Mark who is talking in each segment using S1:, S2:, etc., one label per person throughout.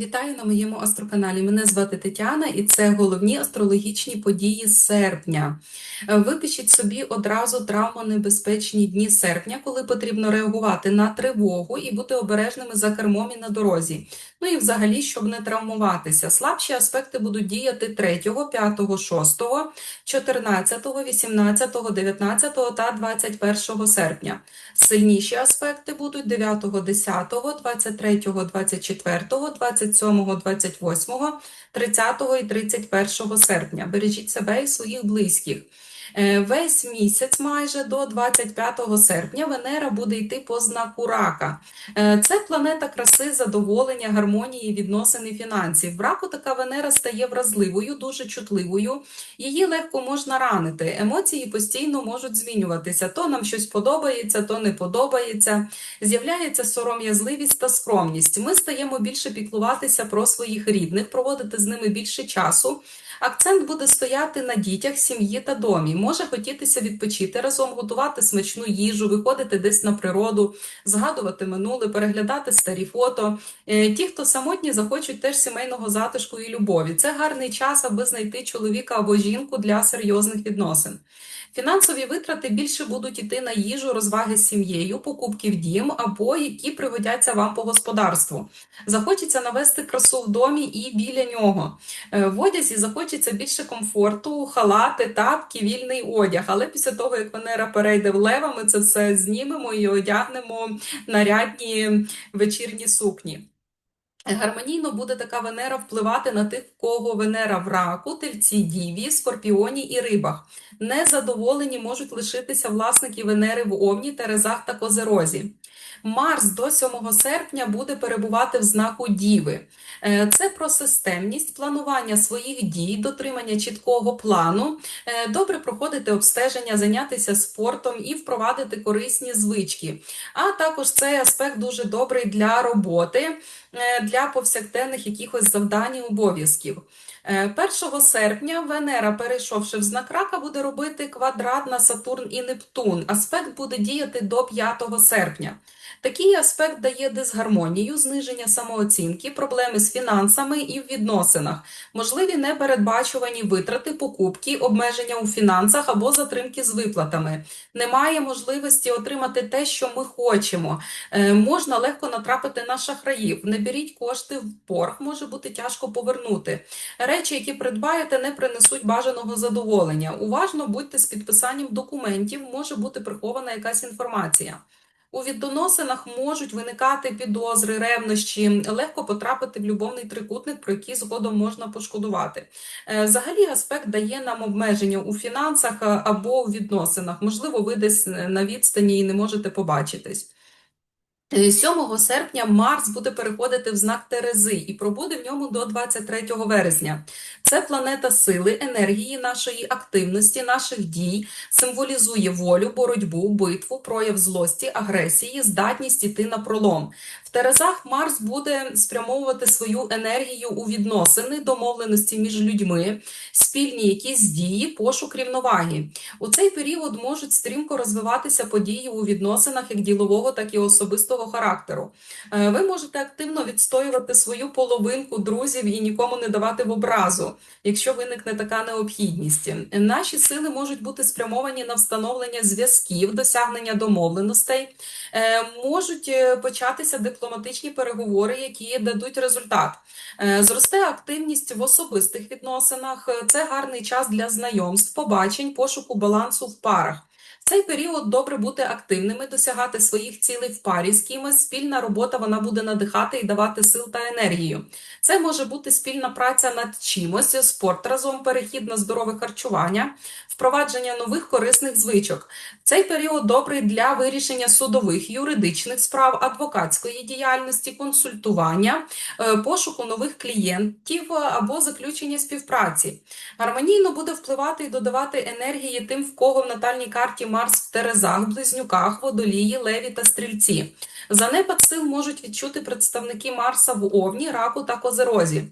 S1: Вітаю на моєму астроканалі. Мене звати Тетяна, і це головні астрологічні події серпня. Е, Випишіть собі одразу травмонебезпечні дні серпня, коли потрібно реагувати на тривогу і бути обережними за кермом і на дорозі. Ну і взагалі, щоб не травмуватися. Слабші аспекти будуть діяти 3, 5, 6, 14, 18, 19 та 21 серпня. Сильніші аспекти будуть 9, 10, 23, 24, 27, 28, 30 і 31 серпня. Бережіть себе і своїх близьких. Е, Весь місяць, майже до 25 серпня, Венера буде йти по знаку рака. Е, Це планета краси, задоволення, гармонії, відносин і фінансів. В раку така Венера стає вразливою, дуже чутливою. Її легко можна ранити. Емоції постійно можуть змінюватися. То нам щось подобається, то не подобається. З'являється сором'язливість та скромність. Ми стаємо більше піклуватися про своїх рідних, проводити з ними більше часу. Акцент буде стояти на дітях, сім'ї та домі. Може хотітися відпочити разом, готувати смачну їжу, виходити десь на природу, згадувати минуле, переглядати старі фото. Е, Ті, хто самотні, захочуть теж сімейного затишку і любові. Це гарний час, аби знайти чоловіка або жінку для серйозних відносин. Фінансові витрати більше будуть йти на їжу, розваги з сім'єю, покупки в дім або які пригодяться вам по господарству. Захочеться навести красу в домі і біля нього. Е, В одязі захочеться більше комфорту, халати, тапки, вільний одяг. Але після того, як Венера перейде в лева, ми це все знімемо і одягнемо нарядні вечірні сукні. Гармонійно буде така Венера впливати на тих, в кого Венера в раку, тельці, діві, скорпіоні і рибах. Незадоволені можуть лишитися власники Венери в Овні, Терезах та Козерозі. Марс до 7 серпня буде перебувати в знаку Діви. Е, Це про системність, планування своїх дій, дотримання чіткого плану, е, добре проходити обстеження, зайнятися спортом і впровадити корисні звички. А також цей аспект дуже добрий для роботи, е, для повсякденних якихось завдань і обов'язків. Е, 1 серпня Венера, перейшовши в знак рака, буде робити квадрат на Сатурн і Нептун. Аспект буде діяти до 5 серпня. Такий аспект дає дисгармонію, зниження самооцінки, проблеми з фінансами і в відносинах, можливі непередбачувані витрати, покупки, обмеження у фінансах або затримки з виплатами. Немає можливості отримати те, що ми хочемо. Е, Можна легко натрапити на шахраїв. Не беріть кошти в борг, може бути тяжко повернути. Речі, які придбаєте, не принесуть бажаного задоволення. Уважно будьте з підписанням документів, може бути прихована якась інформація. У відносинах можуть виникати підозри, ревнощі, легко потрапити в любовний трикутник, про який згодом можна пошкодувати. Е, Взагалі, аспект дає нам обмеження у фінансах е, або у відносинах. Можливо, ви десь на відстані і не можете побачитись. Е, 7 серпня Марс буде переходити в знак Терези і пробуде в ньому до 23 вересня. Це планета сили, енергії, нашої активності, наших дій, символізує волю, боротьбу, битву, прояв злості, агресії, здатність іти на пролом. Терезах Марс буде спрямовувати свою енергію у відносини, домовленості між людьми, спільні якісь дії, пошук рівноваги. У цей період можуть стрімко розвиватися події у відносинах як ділового, так і особистого характеру. Е, Ви можете активно відстоювати свою половинку друзів і нікому не давати в образу, якщо виникне така необхідність. Наші сили можуть бути спрямовані на встановлення зв'язків, досягнення домовленостей. Е, Можуть е, початися дипломатичні переговори, які дадуть результат. Е, Зросте активність в особистих відносинах. Е, Це гарний час для знайомств, побачень, пошуку балансу в парах. В цей період добре бути активними, досягати своїх цілей в парі з кимось. Спільна робота вона буде надихати і давати сил та енергію. Це може бути спільна праця над чимось, спорт разом, перехід на здорове харчування, впровадження нових корисних звичок. Цей період добрий для вирішення судових, юридичних справ, адвокатської діяльності, консультування, е, пошуку нових клієнтів е, або заключення співпраці. Гармонійно буде впливати і додавати енергії тим, в кого в натальній карті Марс в Терезах, Близнюках, Водолії, Леві та Стрільці. Занепад сил можуть відчути представники Марса в Овні, Раку та Козерозі.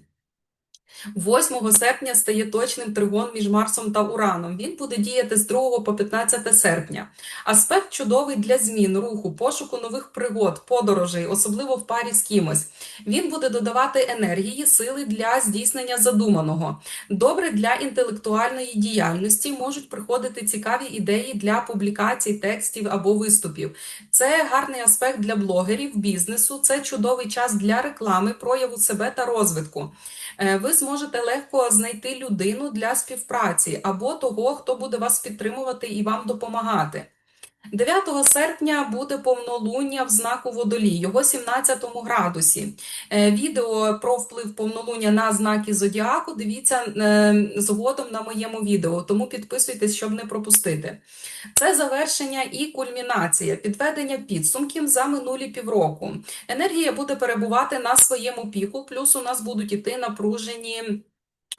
S1: 8 серпня стає точним тригон між Марсом та Ураном. Він буде діяти з 2 по 15 серпня. Аспект чудовий для змін, руху, пошуку нових пригод, подорожей, особливо в парі з кимось. Він буде додавати енергії, сили для здійснення задуманого. Добре для інтелектуальної діяльності можуть приходити цікаві ідеї для публікацій, текстів або виступів. Це гарний аспект для блогерів, бізнесу. Це чудовий час для реклами, прояву себе та розвитку. Е, Ви зможете легко знайти людину для співпраці або того, хто буде вас підтримувати і вам допомагати. 9 серпня буде повнолуння в знаку Водолій, його 17 градусі. Е, Відео про вплив повнолуння на знаки зодіаку дивіться е, згодом на моєму відео, тому підписуйтесь, щоб не пропустити. Це завершення і кульмінація, підведення підсумків за минулі півроку. Енергія буде перебувати на своєму піку, плюс у нас будуть іти напружені.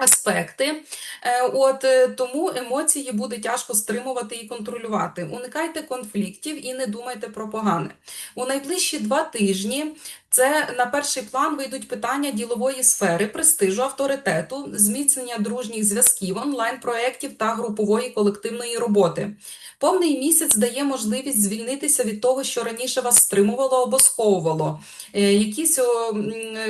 S1: Аспекти, Е, от е, тому емоції буде тяжко стримувати і контролювати. Уникайте конфліктів і не думайте про погане. У найближчі два тижні це на перший план вийдуть питання ділової сфери, престижу, авторитету, зміцнення дружніх зв'язків, онлайн-проєктів та групової колективної роботи. Повний місяць дає можливість звільнитися від того, що раніше вас стримувало або сковувало, Е, якісь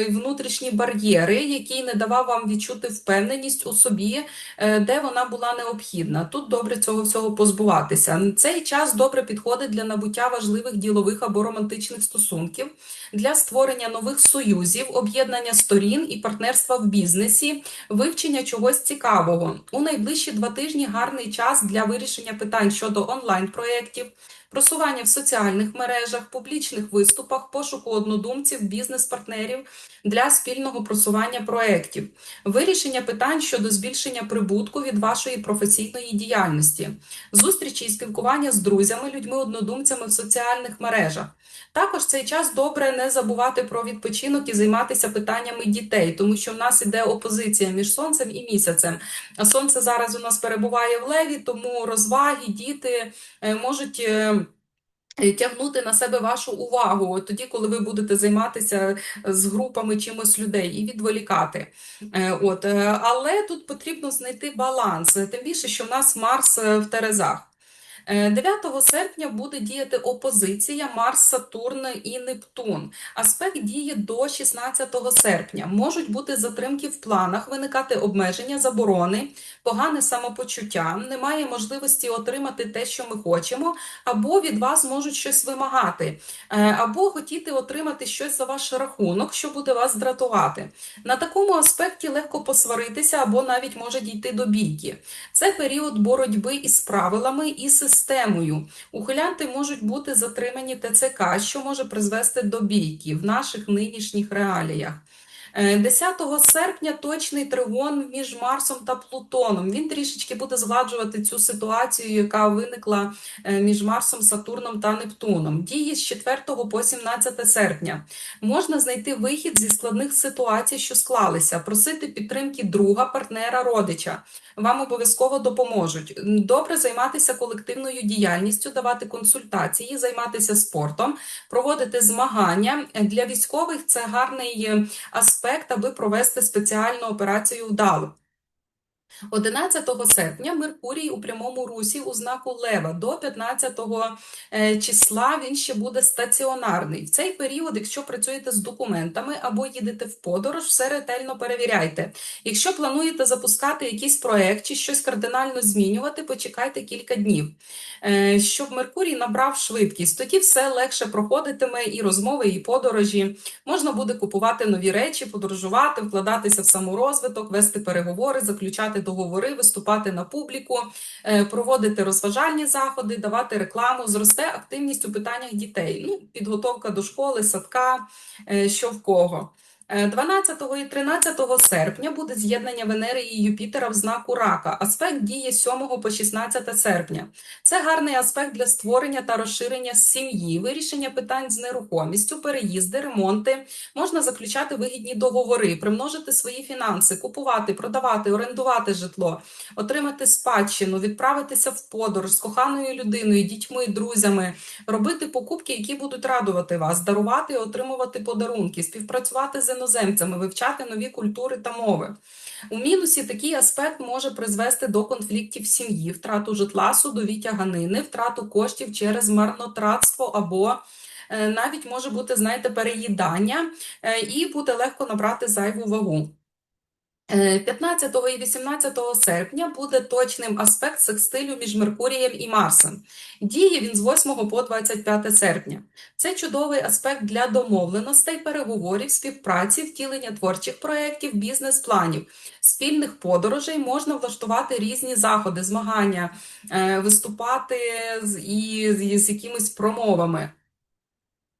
S1: внутрішні бар'єри, які не давав вам відчути впевненість у собі, е, де вона була необхідна. Тут добре цього всього позбуватися. Цей час добре підходить для набуття важливих ділових або романтичних стосунків, для створення нових союзів, об'єднання сторін і партнерства в бізнесі, вивчення чогось цікавого. У найближчі два тижні гарний час для вирішення питань щодо онлайн-проєктів, просування в соціальних мережах, публічних виступах, пошуку однодумців, бізнес-партнерів для спільного просування проєктів, вирішення питань щодо збільшення прибутку від вашої професійної діяльності, зустрічі і спілкування з друзями, людьми-однодумцями в соціальних мережах. Також цей час добре не забувати про відпочинок і займатися питаннями дітей, тому що в нас іде опозиція між сонцем і місяцем. А сонце зараз у нас перебуває в леві, тому розваги, діти е, можуть. Е, Тягнути на себе вашу увагу тоді, коли ви будете займатися з групами чимось людей і відволікати. Е, От, е, але тут потрібно знайти баланс, тим більше, що в нас Марс е, в Терезах. Е, 9 серпня буде діяти опозиція Марс, Сатурн і Нептун. Аспект діє до 16 серпня. Можуть бути затримки в планах, виникати обмеження, заборони, погане самопочуття, немає можливості отримати те, що ми хочемо, або від вас можуть щось вимагати, е, або хотіти отримати щось за ваш рахунок, що буде вас дратувати. На такому аспекті легко посваритися або навіть може дійти до бійки. Це період боротьби із правилами і системою. Ухилянти можуть бути затримані ТЦК, що може призвести до бійки в наших нинішніх реаліях. Е, 10 серпня точний тригон між Марсом та Плутоном. Він трішечки буде згладжувати цю ситуацію, яка виникла е, між Марсом, Сатурном та Нептуном. Діє з 4 по 17 серпня. Можна знайти вихід зі складних ситуацій, що склалися, просити підтримки друга, партнера, родича. Вам обов'язково допоможуть. Добре займатися колективною діяльністю, давати консультації, займатися спортом, проводити змагання. Для військових це гарний е, аспект, аби провести спеціальну операцію вдало. 11 серпня Меркурій у прямому русі у знаку Лева до 15 е, числа він ще буде стаціонарний. В цей період, якщо працюєте з документами або їдете в подорож, все ретельно перевіряйте. Якщо плануєте запускати якийсь проект чи щось кардинально змінювати, почекайте кілька днів, е, щоб Меркурій набрав швидкість. Тоді все легше проходитиме і розмови, і подорожі. Можна буде купувати нові речі, подорожувати, вкладатися в саморозвиток, вести переговори, заключати договори, виступати на публіку, е, проводити розважальні заходи, давати рекламу, зросте активність у питаннях дітей. Ну, підготовка до школи, садка, е, що в кого. Е, 12 і 13 серпня буде з'єднання Венери і Юпітера в знаку Рака. Аспект діє 7 по 16 серпня. Це гарний аспект для створення та розширення сім'ї, вирішення питань з нерухомістю, переїзди, ремонти. Можна заключати вигідні договори, примножити свої фінанси, купувати, продавати, орендувати житло, отримати спадщину, відправитися в подорож з коханою людиною, дітьми, друзями, робити покупки, які будуть радувати вас, дарувати і отримувати подарунки, співпрацювати з іноземцями, вивчати нові культури та мови. У мінусі такий аспект може призвести до конфліктів сім'ї, втрату житла, судові тяганини, втрату коштів через марнотратство або е, навіть може бути, знаєте, переїдання, е, і буде легко набрати зайву вагу. Е, 15 і 18 серпня буде точним аспект секстилю між Меркурієм і Марсом. Діє він з 8 по 25 серпня. Це чудовий аспект для домовленостей, переговорів, співпраці, втілення творчих проєктів, бізнес-планів, спільних подорожей. Можна влаштувати різні заходи, змагання, е, виступати з, і, з- з якимись промовами.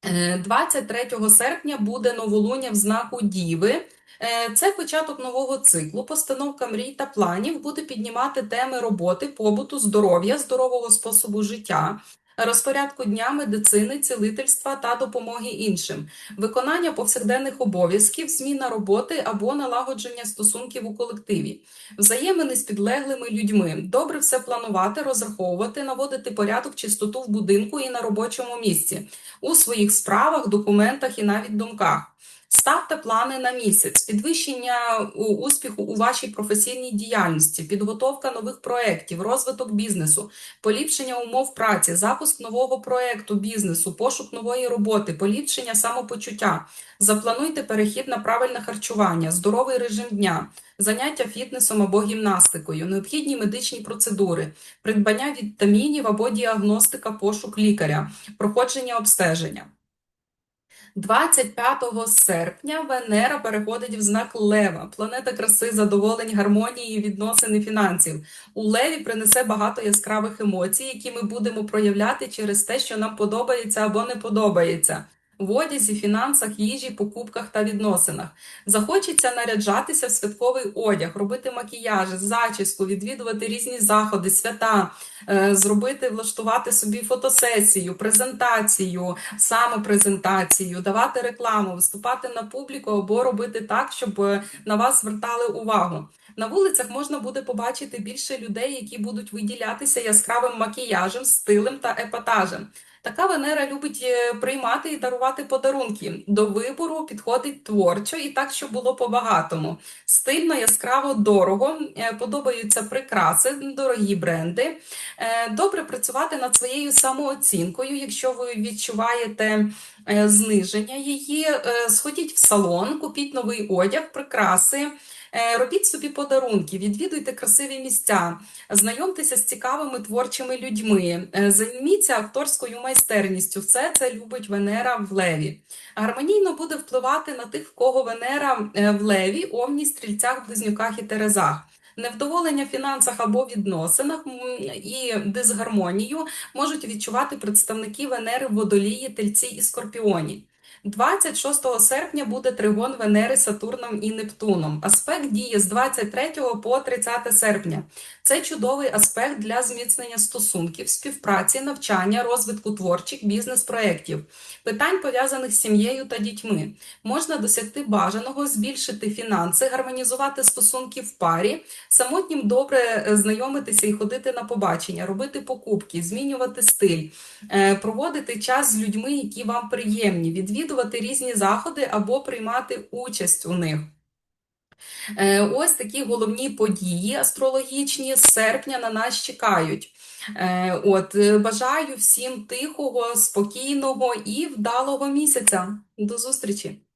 S1: Е, 23 серпня буде новолуння в знаку Діви. Е, Це початок нового циклу. Постановка мрій та планів буде піднімати теми роботи, побуту, здоров'я, здорового способу життя, розпорядку дня, медицини, цілительства та допомоги іншим, виконання повсякденних обов'язків, зміна роботи або налагодження стосунків у колективі, взаємини з підлеглими людьми. Добре все планувати, розраховувати, наводити порядок, чистоту в будинку і на робочому місці у своїх справах, документах і навіть думках. Ставте плани на місяць, підвищення успіху у вашій професійній діяльності, підготовка нових проєктів, розвиток бізнесу, поліпшення умов праці, запуск нового проєкту бізнесу, пошук нової роботи, поліпшення самопочуття. Заплануйте перехід на правильне харчування, здоровий режим дня, заняття фітнесом або гімнастикою, необхідні медичні процедури, придбання вітамінів або діагностика, пошук лікаря, проходження обстеження. 25 серпня Венера переходить в знак Лева, планета краси, задоволень, гармонії, відносин і фінансів. У Леві принесе багато яскравих емоцій, які ми будемо проявляти через те, що нам подобається або не подобається. В одязі, фінансах, їжі, покупках та відносинах. Захочеться наряджатися в святковий одяг, робити макіяжі, зачіску, відвідувати різні заходи, свята, е, зробити, влаштувати собі фотосесію, презентацію, самопрезентацію, давати рекламу, виступати на публіку або робити так, щоб е, на вас звертали увагу. На вулицях можна буде побачити більше людей, які будуть виділятися яскравим макіяжем, стилем та епатажем. Така Венера любить е, приймати і дарувати подарунки. До вибору підходить творчо і так, щоб було по-багатому. Стильно, яскраво, дорого, е, подобаються прикраси, дорогі бренди. Е, Добре працювати над своєю самооцінкою, якщо ви відчуваєте зниження її. е, Сходіть в салон, купіть новий одяг, прикраси. Е, Робіть собі подарунки, відвідуйте красиві місця, знайомтеся з цікавими творчими людьми, е, займіться акторською майстерністю. Все це любить Венера в Леві. Гармонійно буде впливати на тих, в кого Венера е, в Леві, Овні, Стрільцях, Близнюках і Терезах. Невдоволення в фінансах або відносинах і дисгармонію можуть відчувати представники Венери Водолії, Тельці і Скорпіоні. 26 серпня буде тригон Венери Сатурном і Нептуном. Аспект діє з 23 по 30 серпня. Це чудовий аспект для зміцнення стосунків, співпраці, навчання, розвитку творчих бізнес-проєктів, питань пов'язаних з сім'єю та дітьми. Можна досягти бажаного, збільшити фінанси, гармонізувати стосунки в парі, самотнім добре е, знайомитися і ходити на побачення, робити покупки, змінювати стиль, е, проводити час з людьми, які вам приємні, відвідувати різні заходи або приймати участь у них. Е, Ось такі головні події астрологічні з серпня на нас чекають. Е, От, е, бажаю всім тихого, спокійного і вдалого місяця. До зустрічі!